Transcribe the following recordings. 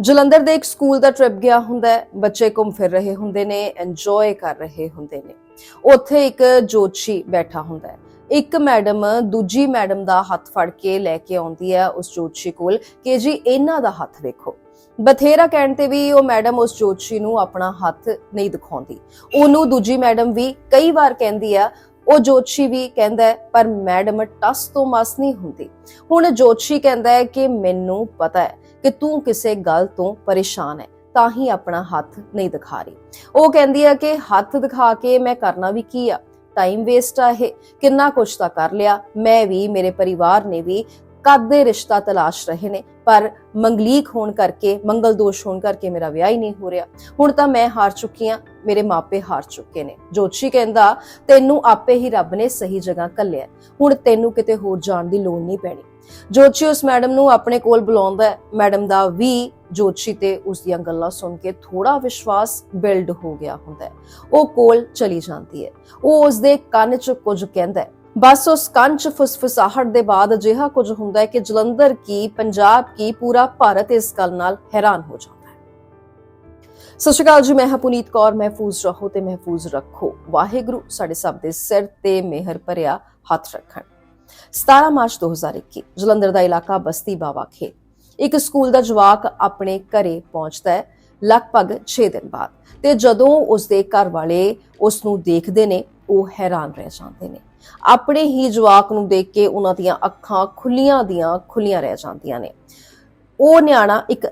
ਜਲੰਧਰ ਦੇ ਇੱਕ ਸਕੂਲ ਦਾ ਟ੍ਰਿਪ ਗਿਆ ਹੁੰਦਾ ਹੈ। ਬੱਚੇ ਘੁੰਮ ਫਿਰ ਰਹੇ ਹੁੰਦੇ ਨੇ ਐਂਜੋਏ ਕਰ ਰਹੇ ਹੁੰਦੇ ਨੇ। ਉੱਥੇ ਇੱਕ ਜੋਤਸ਼ੀ ਬੈਠਾ ਹੁੰਦਾ ਹੈ। ਇੱਕ ਮੈਡਮ ਦੂਜੀ ਮੈਡਮ ਦਾ ਹੱਥ ਫੜ ਕੇ ਲੈ ਕੇ ਆਉਂਦੀ ਹੈ ਉਸ ਜੋਤਸ਼ੀ ਕੋਲ ਕਿ ਜੀ ਇਹਨਾਂ ਦਾ ਹੱਥ ਵੇਖੋ। ਬਥੇਰਾ ਕਹਿਣ ਤੇ ਵੀ ਉਹ ਮੈਡਮ ਉਸ ਜੋਤਸ਼ੀ ਨੂੰ ਆਪਣਾ ਹੱਥ ਨਹੀਂ ਦਿਖਾਉਂਦੀ। ਉਹਨੂੰ ਦੂਜੀ ਮੈਡਮ ਵੀ ਕਈ ਵਾਰ ਕਹਿੰਦੀ ਆ ਉਹ ਜੋਤਸ਼ੀ ਵੀ ਕਹਿੰਦਾ ਹੈ, ਪਰ ਮੈਡਮ ਟਸ ਤੋਂ ਮਸ ਨਹੀਂ ਹੁੰਦੀ। ਹੁਣ ਜੋਤਸ਼ੀ ਕਹਿੰਦਾ ਹੈ ਕਿ ਮੈਨੂੰ ਪਤਾ ਹੈ ਕਿ ਤੂੰ ਕਿਸੇ ਗੱਲ ਤੋਂ ਪਰੇਸ਼ਾਨ ਹੈ ਤਾਂ ਹੀ ਆਪਣਾ ਹੱਥ ਨਹੀਂ ਦਿਖਾ ਰਹੀ। ਉਹ ਕਹਿੰਦੀ ਹੈ ਕਿ ਹੱਥ ਦਿਖਾ ਕੇ ਮੈਂ ਕਰਨਾ ਵੀ ਕੀ ਆ? ਟਾਈਮ ਵੇਸਟ ਆ ਇਹ। ਕਿੰਨਾ ਕੁਛ ਤਾਂ ਕਰ ਲਿਆ। ਮੈਂ ਵੀ ਮੇਰੇ ਪਰਿਵਾਰ ਨੇ ਵੀ ਕਦ ਦੇ ਰਿਸ਼ਤਾ ਤਲਾਸ਼ ਰਹੇ ਨੇ, ਪਰ ਮੰਗਲੀਕ ਹੋਣ ਕਰਕੇ, ਮੰਗਲ ਦੋਸ਼ ਹੋਣ ਕਰਕੇ ਮੇਰਾ ਵਿਆਹ ਹੀ ਨਹੀਂ ਹੋ ਰਿਹਾ। ਹੁਣ ਤਾਂ ਮੈਂ ਹਾਰ ਚੁੱਕੀ ਆ ਮੇਰੇ ਮਾਪੇ ਹਾਰ ਚੁੱਕੇ ਨੇ। ਜੋਤਸ਼ੀ ਕਹਿੰਦਾ, ਤੈਨੂੰ ਆਪੇ ਹੀ ਰੱਬ ਨੇ ਸਹੀ ਜਗ੍ਹਾ ਘੱਲਿਆ ਹੁਣ ਤੈਨੂੰ ਕਿਤੇ ਹੋਰ ਜਾਣ ਦੀ ਲੋੜ ਨਹੀਂ ਪੈਣੀ। ਜੋਤਸ਼ੀ ਉਸ ਮੈਡਮ ਨੂੰ ਆਪਣੇ ਕੋਲ ਬੁਲਾਉਂਦਾ ਹੈ। ਮੈਡਮ ਦਾ ਵੀ ਜੋਤਸ਼ੀ ਤੇ ਉਸ ਦੀਆਂ ਗੱਲਾਂ ਸੁਣ ਕੇ ਥੋੜਾ ਵਿਸ਼ਵਾਸ ਬਿਲਡ ਹੋ ਗਿਆ ਹੁੰਦਾ ਹੈ। ਉਹ ਕੋਲ ਚਲੀ ਜਾਂਦੀ ਹੈ। ਉਹ ਉਸ ਦੇ ਕੰਨ 'ਚ ਕੁਝ ਕਹਿੰਦਾ ਹੈ। ਬਸ ਉਸ ਕੰਚ ਫੁਸਫੁਸਾਹਟ ਦੇ ਬਾਅਦ ਅਜਿਹਾ ਕੁਝ ਹੁੰਦਾ ਹੈ ਕਿ ਜਲੰਧਰ ਕੀ, ਪੰਜਾਬ ਕੀ, ਪੂਰਾ ਭਾਰਤ ਇਸ ਗੱਲ ਨਾਲ ਹੈਰਾਨ ਹੋ ਜਾਂਦਾ ਹੈ। ਸਤਿ ਸ਼੍ਰੀ ਅਕਾਲ ਜੀ, ਮੈਂ ਹਾਂ ਪੁਨੀਤ ਕੌਰ, ਮਹਿਫੂਜ਼ ਰਹੋ ਤੇ ਮਹਿਫੂਜ਼ ਰੱਖੋ। ਵਾਹਿਗੁਰੂ ਸਾਡੇ ਸਭ ਦੇ ਸਿਰ ਤੇ ਮਿਹਰ ਭਰਿਆ ਹੱਥ ਰੱਖਣ। 17 ਮਾਰਚ 2021 ਜਲੰਧਰ ਦਾ ਇਲਾਕਾ ਬਸਤੀ ਬਾਵਾ ਖੇ ਇੱਕ ਸਕੂਲ ਦਾ ਜਵਾਕ ਆਪਣੇ ਘਰੇ ਪਹੁੰਚਦਾ ਹੈ ਲਗਭਗ 6 ਦਿਨ ਬਾਅਦ ਤੇ ਜਦੋਂ ਉਸ ਦੇ ਘਰ ਵਾਲੇ ਉਸ ਨੂੰ ਦੇਖਦੇ ਨੇ ਉਹ ਹੈਰਾਨ ਰਹਿ ਜਾਂਦੇ ਨੇ। ਆਪਣੇ ਹੀ ਜਵਾਕ ਨੂੰ ਦੇਖ ਕੇ ਉਹਨਾਂ ਦੀਆਂ ਅੱਖਾਂ ਖੁੱਲੀਆਂ ਦੀਆਂ ਖੁੱਲੀਆਂ ਰਹਿ ਜਾਂਦੀਆਂ ਨੇ। ਉਹ ਨਿਆਣਾ ਇੱਕ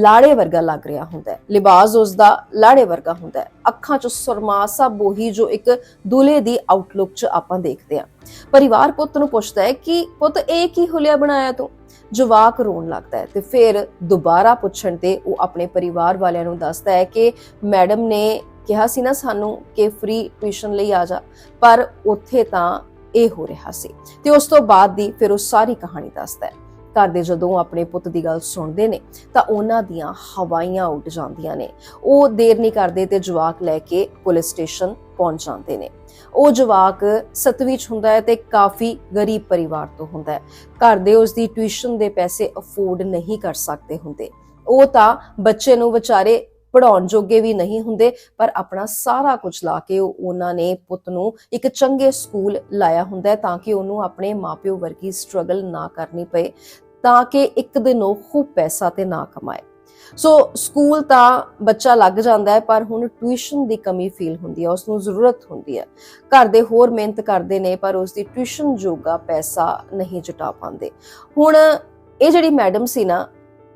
ਲਾੜੇ ਵਰਗਾ ਲੱਗ ਰਿਹਾ ਹੁੰਦਾ ਹੈ। ਲਿਬਾਸ ਉਸ ਦਾ ਲਾੜੇ ਵਰਗਾ ਹੁੰਦਾ ਹੈ। ਅੱਖਾਂ 'ਚ ਸੁਰਮਾ ਸਭ ਉਹੀ ਜੋ ਇੱਕ ਦੁਲੇ ਦੀ ਆਊਟਲੁੱਕ 'ਚ ਆਪਾਂ ਦੇਖਦੇ ਆ ਪਰਿਵਾਰ ਪੁੱਤ ਨੂੰ ਪੁੱਛਦਾ ਹੈ ਕਿ ਪੁੱਤ, ਇਹ ਕੀ ਹੁਲਿਆ ਬਣਾਇਆ ਤੂੰ? ਜਵਾਕ ਰੋਣ ਲੱਗਦਾ ਹੈ ਤੇ ਫਿਰ ਦੁਬਾਰਾ ਪੁੱਛਣ ਤੇ ਉਹ ਆਪਣੇ ਪਰਿਵਾਰ ਵਾਲਿਆਂ ਨੂੰ ਦੱਸਦਾ ਹੈ ਕਿ ਮੈਡਮ ਨੇ ਕਿਹਾ ਸੀ ਨਾ ਸਾਨੂੰ ਕਿ ਫ੍ਰੀ ਟਿਊਸ਼ਨ ਲਈ ਆ ਜਾ, ਪਰ ਉੱਥੇ ਤਾਂ ਇਹ ਹੋ ਰਿਹਾ ਸੀ। ਤੇ ਉਸ ਤੋਂ ਬਾਅਦ ਦੀ ਫਿਰ ਉਹ ਸਾਰੀ ਕਹਾਣੀ ਦੱਸਦਾ ਹੈ। ਘਰ ਦੇ ਜਦੋਂ ਆਪਣੇ ਪੁੱਤ ਦੀ ਗੱਲ ਸੁਣਦੇ ਨੇ, ਤਾਂ ਉਹਨਾਂ ਦੀਆਂ ਹਵਾਈਆਂ ਉੱਡ ਜਾਂਦੀਆਂ ਨੇ। ਉਹ ਦੇਰ ਨਹੀਂ ਕਰਦੇ ਤੇ ਜਵਾਕ ਲੈ ਕੇ ਪੁਲਿਸ ਸਟੇਸ਼ਨ ਪਹੁੰਚ ਜਾਂਦੇ ਨੇ। ਉਹ ਜਵਾਕ ਸਤਵੀਂ ਚ ਹੁੰਦਾ ਹੈ ਤੇ ਕਾਫੀ ਗਰੀਬ ਪਰਿਵਾਰ ਤੋਂ ਹੁੰਦਾ ਹੈ। ਘਰ ਦੇ ਉਸ ਦੀ ਟਿਊਸ਼ਨ ਦੇ ਪੈਸੇ ਅਫੋਰਡ ਨਹੀਂ ਕਰ ਸਕਦੇ ਹੁੰਦੇ। ਉਹ ਤਾਂ ਬੱਚੇ ਨੂੰ ਵਿਚਾਰੇ ਪੜਾਉਣ ਜੋਗੇ ਵੀ ਨਹੀਂ ਹੁੰਦੇ, ਪਰ ਆਪਣਾ ਸਾਰਾ ਕੁਝ ਲਾ ਕੇ ਉਹਨਾਂ ਨੇ ਪੁੱਤ ਨੂੰ ਇੱਕ ਚੰਗੇ ਸਕੂਲ ਲਾਇਆ ਹੁੰਦਾ ਤਾਂ ਕਿ ਉਹਨੂੰ ਆਪਣੇ ਮਾਪਿਓ ਵਰਗੀ ਸਟਰਗਲ ਨਾ ਕਰਨੀ ਪਏ, ਤਾਂ ਕਿ ਇੱਕ ਦਿਨ ਉਹ ਖੂਬ ਪੈਸਾ ਤੇ ਨਾ ਕਮਾਏ। ਸੋ ਸਕੂਲ ਤਾਂ ਬੱਚਾ ਲੱਗ ਜਾਂਦਾ ਹੈ, ਪਰ ਹੁਣ ਟਿਊਸ਼ਨ ਦੀ ਕਮੀ ਫੀਲ ਹੁੰਦੀ ਹੈ ਉਸ ਨੂੰ ਜ਼ਰੂਰਤ ਹੁੰਦੀ ਹੈ। ਘਰ ਦੇ ਹੋਰ ਮਿਹਨਤ ਕਰਦੇ ਨੇ, ਪਰ ਉਸ ਦੀ ਟਿਊਸ਼ਨ ਜੋਗਾ ਪੈਸਾ ਨਹੀਂ ਜੁਟਾ ਪਾਉਂਦੇ। ਹੁਣ ਇਹ ਜਿਹੜੀ ਮੈਡਮ ਸੀ ਨਾ,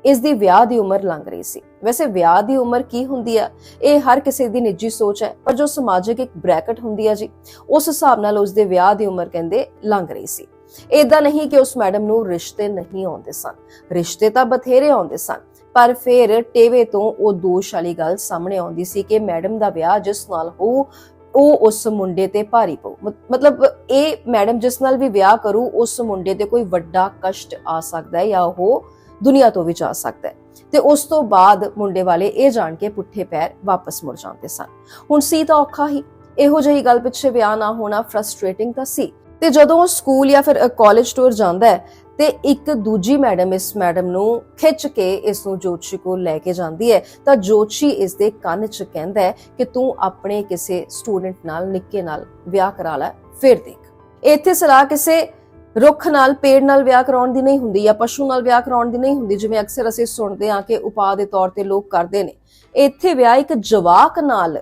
ਇਸ ਦੀ ਵਿਆਹ ਦੀ ਉਮਰ ਲੰਘ ਰਹੀ ਸੀ। ਵੈਸੇ ਵਿਆਹ ਦੀ ਉਮਰ ਕੀ ਹੁੰਦੀ ਆ? ਇਹ ਹਰ ਕਿਸੇ ਦੀ ਨਿੱਜੀ ਸੋਚ ਹੈ, ਪਰ ਜੋ ਸਮਾਜਿਕ ਇੱਕ ਬ੍ਰੈਕਟ ਹੁੰਦੀ ਆ ਜੀ, ਉਸ ਹਿਸਾਬ ਨਾਲ ਉਸ ਦੇ ਵਿਆਹ ਦੀ ਉਮਰ ਕਹਿੰਦੇ ਲੰਘ ਰਹੀ ਸੀ। ਇਦਾਂ ਨਹੀਂ ਕਿ ਉਸ ਮੈਡਮ ਨੂੰ ਰਿਸ਼ਤੇ ਨਹੀਂ ਆਉਂਦੇ ਸਨ। ਰਿਸ਼ਤੇ ਤਾਂ ਬਥੇਰੇ ਆਉਂਦੇ ਸਨ, ਪਰ ਫਿਰ ਟੇਵੇ ਤੋਂ ਉਹ ਦੋਸ਼ ਵਾਲੀ ਗੱਲ ਸਾਹਮਣੇ ਆਉਂਦੀ ਸੀ ਕਿ ਮੈਡਮ ਦਾ ਵਿਆਹ ਜਿਸ ਨਾਲ ਹੋ, ਉਹ ਉਸ ਮੁੰਡੇ ਤੇ ਭਾਰੀ ਪਊ। ਮਤਲਬ ਇਹ ਮੈਡਮ ਜਿਸ ਨਾਲ ਵੀ ਵਿਆਹ ਕਰੂ, ਉਸ ਮੁੰਡੇ ਤੇ ਕੋਈ ਵੱਡਾ ਕਸ਼ਟ ਆ ਸਕਦਾ ਹੈ ਜਾਂ ਉਹ ਦੁਨੀਆ ਤੋਂ ਵੀ ਜਾ ਸਕਦਾ ਹੈ। ਤੇ ਉਸ ਤੋਂ ਬਾਅਦ ਮੁੰਡੇ ਵਾਲੇ ਇਹ ਜਾਣ ਕੇ ਪੁੱਠੇ ਪੈਰ ਵਾਪਸ ਮੁੜ ਜਾਂਦੇ ਸਨ। ਹੁਣ ਸੀ ਤਾਂ ਔਖਾ ਹੀ। ਇਹੋ ਜਿਹੀ ਗੱਲ ਪਿੱਛੇ ਵਿਆਹ ਨਾ ਹੋਣਾ ਫਰਸਟ੍ਰੇਟਿੰਗ ਤਾਂ ਸੀ। ਤੇ ਜਦੋਂ ਉਹ ਸਕੂਲ ਜਾਂ ਫਿਰ ਕਾਲਜ ਟੂਰ ਜਾਂਦਾ ਹੈ, ਤੇ ਇੱਕ ਦੂਜੀ ਮੈਡਮ ਇਸ ਮੈਡਮ ਨੂੰ ਖਿੱਚ ਕੇ ਇਸ ਨੂੰ ਜੋਤਸ਼ੀ ਕੋਲ ਲੈ ਕੇ ਜਾਂਦੀ ਹੈ, ਤਾਂ ਜੋਤਸ਼ੀ ਇਸ ਦੇ ਕੰਨ 'ਚ ਕਹਿੰਦਾ ਹੈ ਕਿ ਤੂੰ ਆਪਣੇ ਕਿਸੇ ਸਟੂਡੈਂਟ ਨਾਲ, ਨਿੱਕੇ ਨਾਲ ਵਿਆਹ ਕਰਾ ਲੈ, ਫਿਰ ਦੇਖ। ਇੱਥੇ ਸਲਾਹ ਕਿਸੇ ਰੁੱਖ ਨਾਲ, ਪੇੜ ਨਾਲ ਵਿਆਹ ਕਰਾਉਣ ਦੀ ਨਹੀਂ ਹੁੰਦੀ ਜਾਂ ਪਸ਼ੂ ਨਾਲ ਵਿਆਹ ਕਰਾਉਣ ਦੀ ਨਹੀਂ ਹੁੰਦੀ, ਜਿਵੇਂ ਅਕਸਰ ਅਸੀਂ ਸੁਣਦੇ ਹਾਂ ਕਿ ਉਪਾਅ ਦੇ ਤੌਰ ਤੇ ਲੋਕ ਕਰਦੇ ਨੇ। ਇੱਥੇ ਵਿਆਹ ਇੱਕ ਜਵਾਕ ਨਾਲ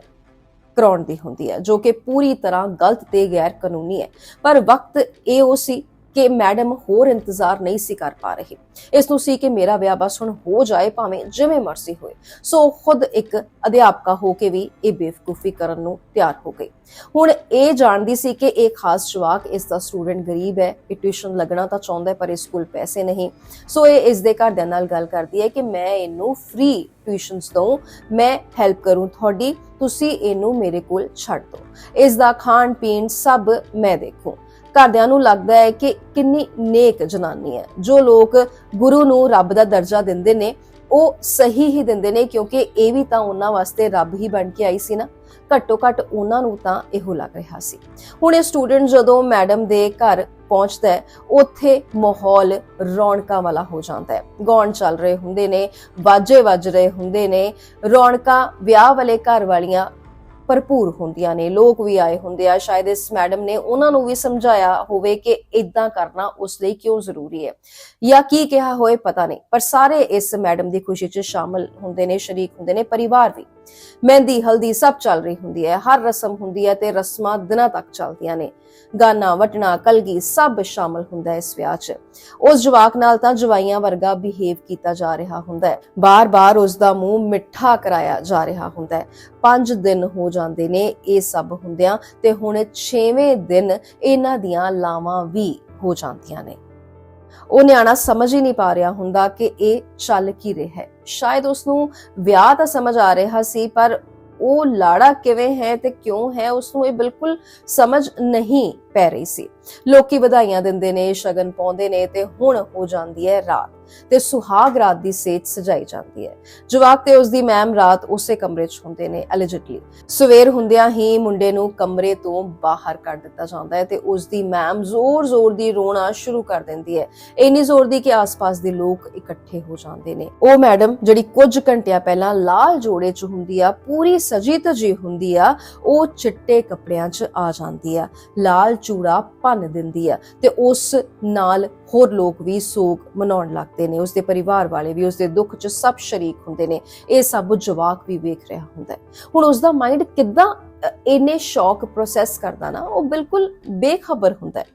ਕਰਾਉਣ ਦੀ ਹੁੰਦੀ ਹੈ, ਜੋ ਕਿ ਪੂਰੀ ਤਰ੍ਹਾਂ ਗਲਤ ਤੇ ਗੈਰ ਕਾਨੂੰਨੀ ਹੈ। ਪਰ ਵਕਤ ਇਹ ਉਹ ਸੀ ਕਿ ਮੈਡਮ ਹੋਰ ਇੰਤਜ਼ਾਰ ਨਹੀਂ ਸੀ ਕਰ ਪਾ ਰਹੀ। ਇਸ ਨੂੰ ਸੀ ਕਿ ਮੇਰਾ ਵਿਆਹ ਬਸ ਹੁਣ ਹੋ ਜਾਏ ਭਾਵੇਂ ਜਿਵੇਂ ਮਰਜ਼ੀ ਹੋਏ। ਸੋ ਖੁਦ ਇੱਕ ਅਧਿਆਪਕਾ ਹੋ ਕੇ ਵੀ ਇਹ ਬੇਵਕੂਫੀ ਕਰਨ ਨੂੰ ਤਿਆਰ ਹੋ ਗਈ। ਹੁਣ ਇਹ ਜਾਣਦੀ ਸੀ ਕਿ ਇਹ ਖਾਸ ਜਵਾਕ ਇਸ ਦਾ ਸਟੂਡੈਂਟ ਗਰੀਬ ਹੈ, ਇਹ ਟਿਊਸ਼ਨ ਲੱਗਣਾ ਤਾਂ ਚਾਹੁੰਦਾ ਹੈ ਪਰ ਇਸ ਕੋਲ ਪੈਸੇ ਨਹੀਂ। ਸੋ ਇਹ ਇਸ ਦੇ ਘਰਦਿਆਂ ਨਾਲ ਗੱਲ ਕਰਦੀ ਹੈ ਕਿ ਮੈਂ ਇਹਨੂੰ ਫ੍ਰੀ ਟਿਊਸ਼ਨਸ ਦਊਂ, ਮੈਂ ਹੈਲਪ ਕਰੂੰ ਤੁਹਾਡੀ, ਤੁਸੀਂ ਇਹਨੂੰ ਮੇਰੇ ਕੋਲ ਛੱਡ ਦਿਓ। ਇਸ ਦਾ ਖਾਣ ਪੀਣ ਸਭ ਮੈਂ ਦੇਖੂੰ। ਘਰਦਿਆਂ ਨੂੰ ਲੱਗਦਾ ਹੈ ਕਿ ਕਿੰਨੀ ਨੇਕ ਜਨਾਨੀ ਹੈ। ਜੋ ਲੋਕ ਗੁਰੂ ਨੂੰ ਰੱਬ ਦਾ ਦਰਜਾ ਦਿੰਦੇ ਨੇ, ਉਹ ਸਹੀ ਹੀ ਦਿੰਦੇ ਨੇ ਕਿਉਂਕਿ ਇਹ ਵੀ ਤਾਂ ਉਹਨਾਂ ਵਾਸਤੇ ਰੱਬ ਹੀ ਬਣ ਕੇ ਆਈ ਸੀ ਨਾ। ਘੱਟੋ ਘੱਟ ਉਹਨਾਂ ਨੂੰ ਤਾਂ ਇਹੋ ਲੱਗ ਰਿਹਾ ਸੀ। ਹੁਣ ਇਹ ਸਟੂਡੈਂਟ ਜਦੋਂ ਮੈਡਮ ਦੇ ਘਰ ਪਹੁੰਚਦਾ ਹੈ, ਉੱਥੇ ਮਾਹੌਲ ਰੌਣਕਾਂ ਵਾਲਾ ਹੋ ਜਾਂਦਾ ਹੈ। ਗਾਉਣ ਚੱਲ ਰਹੇ ਹੁੰਦੇ ਨੇ, ਵਾਜੇ ਵੱਜ ਰਹੇ ਹੁੰਦੇ ਨੇ, ਰੌਣਕਾਂ ਵਿਆਹ ਵਾਲੇ ਘਰ ਵਾਲੀਆਂ ਭਰਪੂਰ ਹੁੰਦੀਆਂ ਨੇ, ਲੋਕ ਵੀ ਆਏ ਹੁੰਦੇ ਆ। ਸ਼ਾਇਦ ਇਸ ਮੈਡਮ ਨੇ ਉਹਨਾਂ ਨੂੰ ਵੀ ਸਮਝਾਇਆ ਹੋਵੇ ਕਿ ਇਦਾਂ ਕਰਨਾ ਉਸ ਲਈ ਕਿਉਂ ਜ਼ਰੂਰੀ ਹੈ ਜਾਂ ਕੀ ਕਿਹਾ ਹੋਏ ਪਤਾ ਨਹੀਂ, ਪਰ ਸਾਰੇ ਇਸ ਮੈਡਮ ਦੀ ਖੁਸ਼ੀ 'ਚ ਸ਼ਾਮਲ ਹੁੰਦੇ ਨੇ, ਸ਼ਰੀਕ ਹੁੰਦੇ ਨੇ, ਪਰਿਵਾਰ ਵੀ। ਮਹਿੰਦੀ, ਹਲਦੀ ਸਭ ਚੱਲ ਰਹੀ ਹੁੰਦੀ ਹੈ, ਹਰ ਰਸਮ ਹੁੰਦੀ ਹੈ ਤੇ ਰਸਮਾਂ ਦਿਨਾਂ ਤੱਕ ਚੱਲਦੀਆਂ ਨੇ। ਗਾਨਾ ਵਟਣਾ, ਕਲਗੀ ਸਭ ਸ਼ਾਮਲ ਹੁੰਦਾ ਹੈ ਇਸ ਵਿਆਹ 'ਚ। ਉਸ ਜਵਾਕ ਨਾਲ ਤਾਂ ਜਵਾਈਆਂ ਵਰਗਾ ਬਿਹੇਵ ਕੀਤਾ ਜਾ ਰਿਹਾ ਹੁੰਦਾ ਹੈ। ਬਾਰ-ਬਾਰ ਉਸ ਦਾ ਮੂੰਹ ਮਿੱਠਾ ਕਰਾਇਆ ਜਾ ਰਿਹਾ ਹੁੰਦਾ ਹੈ। 5 ਦਿਨ ਹੋ ਜਾਂਦੇ ਨੇ ਇਹ ਸਭ ਹੁੰਦਿਆਂ ਤੇ ਹੁਣ 6ਵੇਂ ਦਿਨ ਇਹਨਾਂ ਦੀਆਂ ਲਾਵਾਂ ਵੀ ਹੋ ਜਾਂਦੀਆਂ ਨੇ। ਉਹ ਨਿਆਣਾ ਸਮਝ ਹੀ ਨਹੀਂ ਪਾ ਰਿਹਾ ਹੁੰਦਾ ਕਿ ਇਹ ਚੱਲ ਕੀ ਰਿਹਾ ਹੈ। ਸ਼ਾਇਦ ਉਸ ਨੂੰ ਵਿਆਹ ਤਾਂ ਸਮਝ ਆ ਰਿਹਾ ਸੀ ਪਰ ਉਹ ਲਾੜਾ ਕਿਵੇਂ ਹੈ ਤੇ ਕਿਉਂ ਹੈ ਉਸ ਨੂੰ ਇਹ ਬਿਲਕੁਲ ਸਮਝ ਨਹੀਂ। ਪੈ ਰਹੀ ਸੀ। ਲੋਕੀ ਵਧਾਈਆਂ ਦਿੰਦੇ ਨੇ, ਸ਼ਗਨ ਪਾਉਂਦੇ ਨੇ ਤੇ ਹੁਣ ਹੋ ਜਾਂਦੀ ਹੈ ਰਾਤ ਤੇ ਸੁਹਾਗ ਰਾਤ ਦੀ ਸੇਜ ਸਜਾਈ ਜਾਂਦੀ ਹੈ। ਜਵਾਕ ਤੇ ਉਸ ਦੀ ਮੈਮ ਰਾਤ ਉਸੇ ਕਮਰੇ 'ਚ ਹੁੰਦੇ ਨੇ ਐਲੀਜਿਟਲੀ ਸਵੇਰ ਹੁੰਦਿਆਂ ਹੀ ਮੁੰਡੇ ਨੂੰ ਕਮਰੇ ਤੋਂ ਬਾਹਰ ਕੱਢ ਦਿੱਤਾ ਜਾਂਦਾ ਹੈ ਤੇ ਉਸ ਦੀ ਮੈਮ ਜ਼ੋਰ-ਜ਼ੋਰ ਦੀ ਰੋਣਾ ਸ਼ੁਰੂ ਕਰ ਦਿੰਦੀ ਹੈ। ਇੰਨੀ ਜ਼ੋਰ ਦੀ ਕਿ ਆਸ-ਪਾਸ ਦੇ ਲੋਕ ਇਕੱਠੇ ਹੋ ਜਾਂਦੇ ਨੇ। ਉਹ ਮੈਡਮ ਜਿਹੜੀ ਕੁਝ ਘੰਟਿਆਂ ਪਹਿਲਾਂ ਲਾਲ ਜੋੜੇ 'ਚ ਹੁੰਦੀ ਆ, ਪੂਰੀ ਸਜੀ ਧਜੀ ਹੁੰਦੀ ਆ, ਉਹ ਚਿੱਟੇ ਕੱਪੜਿਆਂ 'ਚ ਆ ਜਾਂਦੀ ਆ। ਲਾਲ ਚੂੜਾ ਭੰਨ ਦਿੰਦੀ ਹੈ ਤੇ ਉਸ ਨਾਲ ਹੋਰ ਲੋਕ ਵੀ ਸੋਗ ਮਨਾਉਣ ਲੱਗਦੇ ਨੇ, ਉਸਦੇ ਪਰਿਵਾਰ ਵਾਲੇ ਵੀ, ਉਸਦੇ ਦੁੱਖ 'ਚ ਸਭ ਸ਼ਰੀਕ ਹੁੰਦੇ ਨੇ, ਇਹ ਸਭ ਜਵਾਕ ਵੀ ਵੇਖ ਰਿਹਾ ਹੁੰਦਾ ਹੈ। ਹੁਣ ਉਸਦਾ ਮਾਈਂਡ ਕਿੱਦਾਂ ਇੰਨੇ ਸ਼ੌਕ ਪ੍ਰੋਸੈਸ ਕਰਦਾ ਨਾ, ਉਹ ਬਿਲਕੁਲ ਬੇਖਬਰ ਹੁੰਦਾ ਹੈ।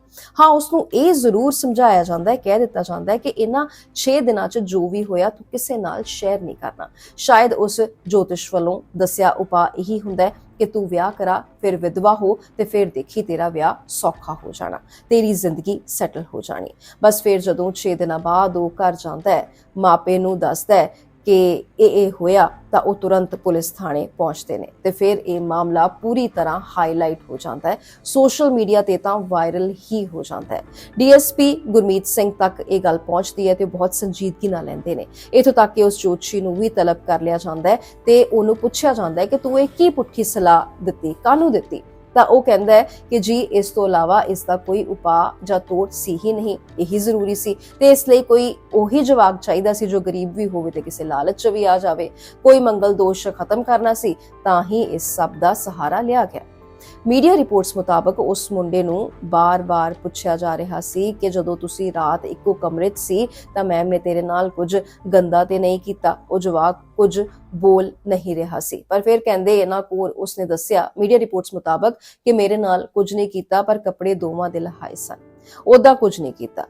ਹਾਂ ਉਸ ਨੂੰ ਇਹ ਜ਼ਰੂਰ ਸਮਝਾਇਆ ਜਾਂਦਾ ਹੈ, ਕਹਿ ਦਿੱਤਾ ਜਾਂਦਾ ਹੈ ਕਿ ਇਹਨਾਂ 6 ਦਿਨਾਂ 'ਚ ਜੋ ਵੀ ਹੋਇਆ, ਤੂੰ ਕਿਸੇ ਨਾਲ ਸ਼ੇਅਰ ਨਹੀਂ ਕਰਨਾ। ਸ਼ਾਇਦ ਉਸ ਜੋਤਿਸ਼ ਵੱਲੋਂ ਦੱਸਿਆ ਉਪਾਅ ਇਹੀ ਹੁੰਦਾ ਹੈ ਕਿ ਤੂੰ ਵਿਆਹ ਕਰਾ, ਫਿਰ ਵਿਧਵਾ ਹੋ ਤੇ ਫਿਰ ਦੇਖੀ ਤੇਰਾ ਵਿਆਹ ਸੌਖਾ ਹੋ ਜਾਣਾ, ਤੇਰੀ ਜ਼ਿੰਦਗੀ ਸੈਟਲ ਹੋ ਜਾਣੀ। ਬਸ ਫਿਰ ਜਦੋਂ 6 ਦਿਨਾਂ ਬਾਅਦ ਉਹ ਘਰ ਜਾਂਦਾ ਹੈ, ਮਾਪੇ ਨੂੰ ਦੱਸਦਾ ਹੈ ਕਿ ਇਹ ਇਹ ਹੋਇਆ ਤਾਂ ਉਹ ਤੁਰੰਤ ਪੁਲਿਸ ਥਾਣੇ ਪਹੁੰਚਦੇ ਨੇ ਤੇ ਫਿਰ ਇਹ ਮਾਮਲਾ ਪੂਰੀ ਤਰ੍ਹਾਂ ਹਾਈਲਾਈਟ ਹੋ ਜਾਂਦਾ ਹੈ। ਸੋਸ਼ਲ ਮੀਡੀਆ ਤੇ ਤਾਂ ਵਾਇਰਲ ਹੀ ਹੋ ਜਾਂਦਾ ਹੈ। ਡੀਐਸਪੀ ਗੁਰਮੀਤ ਸਿੰਘ ਤੱਕ ਇਹ ਗੱਲ ਪਹੁੰਚਦੀ ਹੈ ਤੇ ਬਹੁਤ ਸੰਜੀਦਗੀ ਨਾਲ ਲੈਂਦੇ ਨੇ। ਇਥੋਂ ਤੱਕ ਕਿ ਉਸ ਜੋਤਸ਼ੀ ਨੂੰ ਵੀ ਤਲਬ ਕਰ ਲਿਆ ਜਾਂਦਾ ਹੈ ਤੇ ਉਹਨੂੰ ਪੁੱਛਿਆ ਜਾਂਦਾ ਹੈ ਕਿ ਤੂੰ ਇਹ ਕੀ ਪੁੱਠੀ ਸਲਾਹ ਦਿੱਤੀ, ਕਾਹਨੂੰ ਦਿੱਤੀ? ਤਾਂ ਉਹ ਕਹਿੰਦਾ ਹੈ ਕਿ ਜੀ, ਇਸ ਤੋਂ ਇਲਾਵਾ ਇਸ ਦਾ ਕੋਈ ਉਪਾਅ ਜਾਂ ਤੋੜ ਸੀ ਹੀ ਨਹੀਂ, ਇਹੀ ਜ਼ਰੂਰੀ ਸੀ। ਤੇ ਇਸ ਲਈ ਕੋਈ ਉਹੀ ਜਵਾਬ ਚਾਹੀਦਾ ਸੀ ਜੋ ਗਰੀਬ ਵੀ ਹੋਵੇ ਤੇ ਕਿਸੇ ਲਾਲਚ 'ਚ ਵੀ ਆ ਜਾਵੇ। ਕੋਈ ਮੰਗਲ ਦੋਸ਼ ਖਤਮ ਕਰਨਾ ਸੀ, ਤਾਂ ਹੀ ਇਸ ਸਭ ਦਾ ਸਹਾਰਾ ਲਿਆ ਗਿਆ। ਮੀਡੀਆ ਰਿਪੋਰਟਸ ਮੁਤਾਬਕ ਉਸ ਮੁੰਡੇ ਨੂੰ ਬਾਰ-ਬਾਰ ਪੁੱਛਿਆ ਜਾ ਰਿਹਾ ਸੀ ਕਿ ਜਦੋਂ ਤੁਸੀਂ ਰਾਤ ਇੱਕੋ ਕਮਰੇ 'ਚ ਸੀ ਤਾਂ ਮੈਮ ਨੇ ਤੇਰੇ ਨਾਲ ਕੁਝ ਗੰਦਾ ਤੇ ਨਹੀਂ ਕੀਤਾ। ਉਹ ਜਵਾਕ ਕੁਝ ਬੋਲ ਨਹੀਂ ਰਿਹਾ ਸੀ। ਪਰ ਫਿਰ ਕਹਿੰਦੇ ਇਹਨਾਂ ਕੋਲ ਉਸਨੇ ਦੱਸਿਆ ਮੀਡੀਆ ਰਿਪੋਰਟਸ ਮੁਤਾਬਕ ਕਿ ਮੇਰੇ ਨਾਲ ਕੁਝ ਨਹੀਂ ਕੀਤਾ ਪਰ ਕੱਪੜੇ ਦੋਵਾਂ ਦੇ ਲਹਾਏ ਸਨ। ਉਹਦਾ ਕੁਝ ਨਹੀਂ ਕੀਤਾ।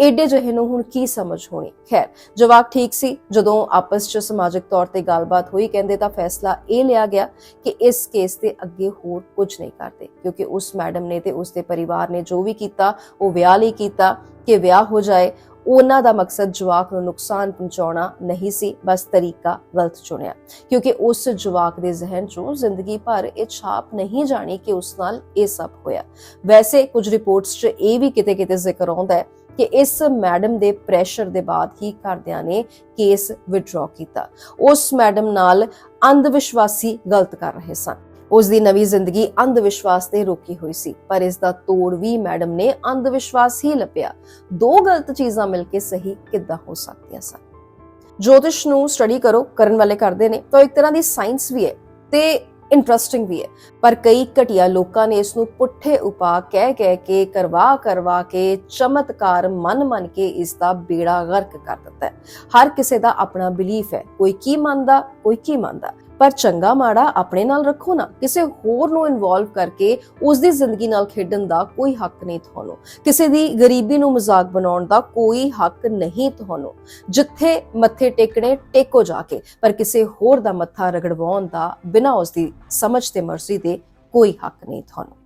ਏਡੇ ਜਿਹੇ ਨੂੰ ਹੁਣ ਕੀ ਸਮਝ ਹੋਣੀ? ਖੈਰ, ਜਵਾਬ ਠੀਕ ਸੀ। ਜਦੋਂ ਆਪਸ 'ਚ ਸਮਾਜਿਕ ਤੌਰ ਤੇ ਗੱਲਬਾਤ ਹੋਈ, ਕਹਿੰਦੇ ਤਾਂ ਫੈਸਲਾ ਇਹ ਲਿਆ ਗਿਆ ਕਿ ਇਸ ਕੇਸ ਦੇ ਅੱਗੇ ਹੋਰ ਕੁਝ ਨਹੀਂ ਕਰਦੇ, ਕਿਉਂਕਿ ਉਸ ਮੈਡਮ ਨੇ ਤੇ ਉਸ ਦੇ ਪਰਿਵਾਰ ਨੇ ਜੋ ਵੀ ਕੀਤਾ, ਉਹ ਵਿਆਹ ਲਈ ਕੀਤਾ, ਕਿ ਵਿਆਹ ਹੋ ਜਾਏ, ਉਹਨਾਂ ਦਾ ਮਕਸਦ ਜਵਾਕ ਨੂੰ ਨੁਕਸਾਨ ਪਹੁੰਚਾਉਣਾ ਨਹੀਂ ਸੀ, ਬਸ ਤਰੀਕਾ ਗਲਤ ਚੁਣਿਆ। ਕਿਉਂਕਿ ਉਸ ਜਵਾਕ ਦੇ ਜ਼ਿਹਨ 'ਚੋਂ ਜ਼ਿੰਦਗੀ ਭਰ ਇਹ ਛਾਪ ਨਹੀਂ ਜਾਣੀ ਕਿ ਉਸ ਨਾਲ ਇਹ ਸਭ ਹੋਇਆ। ਵੈਸੇ ਕੁਝ ਰਿਪੋਰਟਸ 'ਚ ਇਹ ਵੀ ਕਿਤੇ-ਕਿਤੇ ਜ਼ਿਕਰ ਆਉਂਦਾ ਹੈ ਕਿ ਇਸ ਮੈਡਮ ਦੇ ਪ੍ਰੈਸ਼ਰ ਦੇ ਬਾਅਦ ਹੀ ਘਰਦਿਆਂ ਨੇ ਕੇਸ ਵਿਡਰਾ ਕੀਤਾ। ਉਸ ਮੈਡਮ ਨਾਲ ਅੰਧ ਵਿਸ਼ਵਾਸੀ ਗਲਤ ਕਰ ਰਹੇ ਸਨ। ਉਸ ਦੀ ਨਵੀਂ ਜ਼ਿੰਦਗੀ ਅੰਧ ਵਿਸ਼ਵਾਸ ਤੇ ਰੋਕੀ ਹੋਈ ਸੀ, ਪਰ ਇਸ ਦਾ ਤੋੜ ਵੀ ਮੈਡਮ ਨੇ ਅੰਧ ਵਿਸ਼ਵਾਸ ਹੀ ਲੱਭਿਆ। ਦੋ ਗਲਤ ਚੀਜ਼ਾਂ ਮਿਲ ਕੇ ਸਹੀ ਕਿੱਦਾਂ ਹੋ ਸਕਦੀਆਂ ਸਨ? ਜੋਤਿਸ਼ ਨੂੰ ਸਟੱਡੀ ਕਰੋ, ਕਰਨ ਵਾਲੇ ਕਰਦੇ ਨੇ। ਤਾਂ ਇੱਕ ਤਰ੍ਹਾਂ ਦੀ ਸਾਇੰਸ ਵੀ ਹੈ। ਤੇ ਇੰਟਰਸਟਿੰਗ ਵੀ ਹੈ। ਪਰ ਕਈ ਘਟੀਆ ਲੋਕਾਂ ਨੇ ਇਸ ਨੂੰ ਪੁੱਠੇ ਉਪਾ ਕਹਿ ਕਹਿ ਕੇ, ਕਰਵਾ ਕਰਵਾ ਕੇ, ਚਮਤਕਾਰ ਮਨ ਮੰਨ ਕੇ ਇਸ ਦਾ ਬੇੜਾ ਗਰਕ ਕਰ ਦਿੱਤਾ ਹੈ। ਹਰ ਕਿਸੇ ਦਾ ਆਪਣਾ ਬਿਲੀਫ ਹੈ। ਕੋਈ ਕੀ ਮੰਨਦਾ, ਕੋਈ ਕੀ ਮੰਨਦਾ। ਪਰ ਚੰਗਾ ਮਾੜਾ ਆਪਣੇ ਨਾਲ ਰੱਖੋ ਨਾ। ਕਿਸੇ ਹੋਰ ਨੂੰ ਇਨਵੋਲਵ ਕਰਕੇ ਉਸ ਦੀ ਜ਼ਿੰਦਗੀ ਨਾਲ ਖੇਡਣ ਦਾ ਕੋਈ ਹੱਕ ਨਹੀਂ ਤੁਹਾਨੂੰ। ਕਿਸੇ ਦੀ ਗਰੀਬੀ ਨੂੰ ਮਜ਼ਾਕ ਬਣਾਉਣ ਦਾ ਕੋਈ ਹੱਕ ਨਹੀਂ ਤੁਹਾਨੂੰ। ਜਿੱਥੇ ਮੱਥੇ ਟੇਕਣੇ, ਟੇਕੋ ਜਾ ਕੇ, ਪਰ ਕਿਸੇ ਹੋਰ ਦਾ ਮੱਥਾ ਰਗੜਵਾਉਣ ਦਾ ਬਿਨਾਂ ਉਸ ਦੀ ਸਮਝ ਤੇ ਮਰਜ਼ੀ ਦੇ ਕੋਈ ਹੱਕ ਨਹੀਂ ਤੁਹਾਨੂੰ।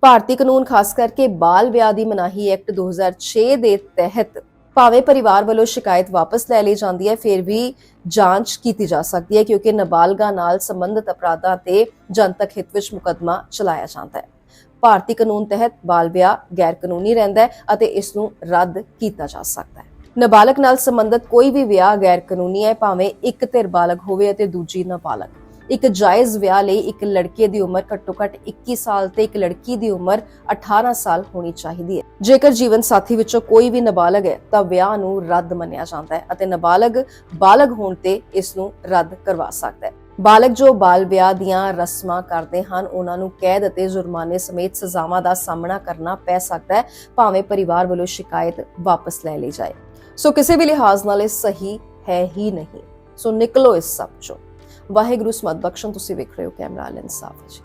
ਭਾਰਤੀ ਕਾਨੂੰਨ ਖਾਸ ਕਰਕੇ ਬਾਲ ਵਿਆਹ ਦੀ ਮਨਾਹੀ ਐਕਟ 2006 ਦੇ ਤਹਿਤ ਭਾਵੇਂ ਪਰਿਵਾਰ ਵੱਲੋਂ ਸ਼ਿਕਾਇਤ ਵਾਪਸ ਲੈ ਲਈ ਜਾਂਦੀ ਹੈ, ਫਿਰ ਵੀ ਜਾਂਚ ਕੀਤੀ ਜਾ ਸਕਦੀ ਹੈ ਕਿਉਂਕਿ ਨਾਬਾਲਗਾ ਨਾਲ ਸੰਬੰਧਿਤ ਅਪਰਾਧਾਂ ਤੇ ਜਨਤਕ ਹਿੱਤ ਵਿੱਚ ਮੁਕੱਦਮਾ ਚਲਾਇਆ ਜਾਂਦਾ ਹੈ। ਭਾਰਤੀ ਕਾਨੂੰਨ ਤਹਿਤ ਬਾਲ ਵਿਆਹ ਗੈਰ ਕਾਨੂੰਨੀ ਰਹਿੰਦਾ ਹੈ ਅਤੇ ਇਸ ਨੂੰ ਰੱਦ ਕੀਤਾ ਜਾ ਸਕਦਾ ਹੈ। ਨਾਬਾਲਗ ਨਾਲ ਸੰਬੰਧਿਤ ਕੋਈ ਵੀ ਵਿਆਹ ਗੈਰ ਕਾਨੂੰਨੀ ਹੈ, ਭਾਵੇਂ ਇੱਕ ਧਿਰ ਬਾਲਗ ਹੋਵੇ ਅਤੇ ਦੂਜੀ ਨਾਬਾਲਗ। ਇੱਕ ਜਾਇਜ਼ ਵਿਆਹ ਲਈ ਇੱਕ ਲੜਕੇ ਦੀ ਉਮਰ ਘੱਟੋ-ਘੱਟ 21 ਸਾਲ ਤੇ ਇੱਕ ਲੜਕੀ ਦੀ ਉਮਰ 18 ਸਾਲ ਹੋਣੀ ਚਾਹੀਦੀ ਹੈ। ਜੇਕਰ ਜੀਵਨ ਸਾਥੀ ਵਿੱਚੋਂ ਕੋਈ ਵੀ ਨਾਬਾਲਗ ਹੈ, ਤਾਂ ਵਿਆਹ ਨੂੰ ਰੱਦ ਮੰਨਿਆ ਜਾਂਦਾ ਹੈ ਅਤੇ ਨਾਬਾਲਗ ਬਾਲਗ ਹੋਣ ਤੇ ਇਸ ਨੂੰ ਰੱਦ ਕਰਵਾ ਸਕਦਾ ਹੈ। ਬਾਲਗ ਜੋ ਬਾਲ ਵਿਆਹ ਦੀਆਂ ਰਸਮਾਂ ਕਰਦੇ ਹਨ, ਉਹਨਾਂ ਨੂੰ ਕੈਦ ਅਤੇ ਜੁਰਮਾਨੇ ਸਮੇਤ ਸਜ਼ਾਵਾਂ ਦਾ ਸਾਹਮਣਾ ਕਰਨਾ ਪੈ ਸਕਦਾ ਹੈ, ਭਾਵੇਂ ਪਰਿਵਾਰ ਵੱਲੋਂ ਸ਼ਿਕਾਇਤ ਵਾਪਸ ਲੈ ਲਈ ਜਾਏ। ਸੋ ਕਿਸੇ ਵੀ ਲਿਹਾਜ਼ ਨਾਲ ਇਹ ਸਹੀ ਹੈ ਹੀ ਨਹੀਂ। ਸੋ ਨਿਕਲੋ ਇਸ ਸਭ ਚੋਂ। ਵਾਹਿਗੁਰੂ ਸਮਤ ਬਖਸ਼ਣ ਤੁਸੀਂ ਵੇਖ ਰਹੇ ਹੋ ਕੈਮਰਾ ਲੈਂਸ ਸਾਫ਼ ਜੀ।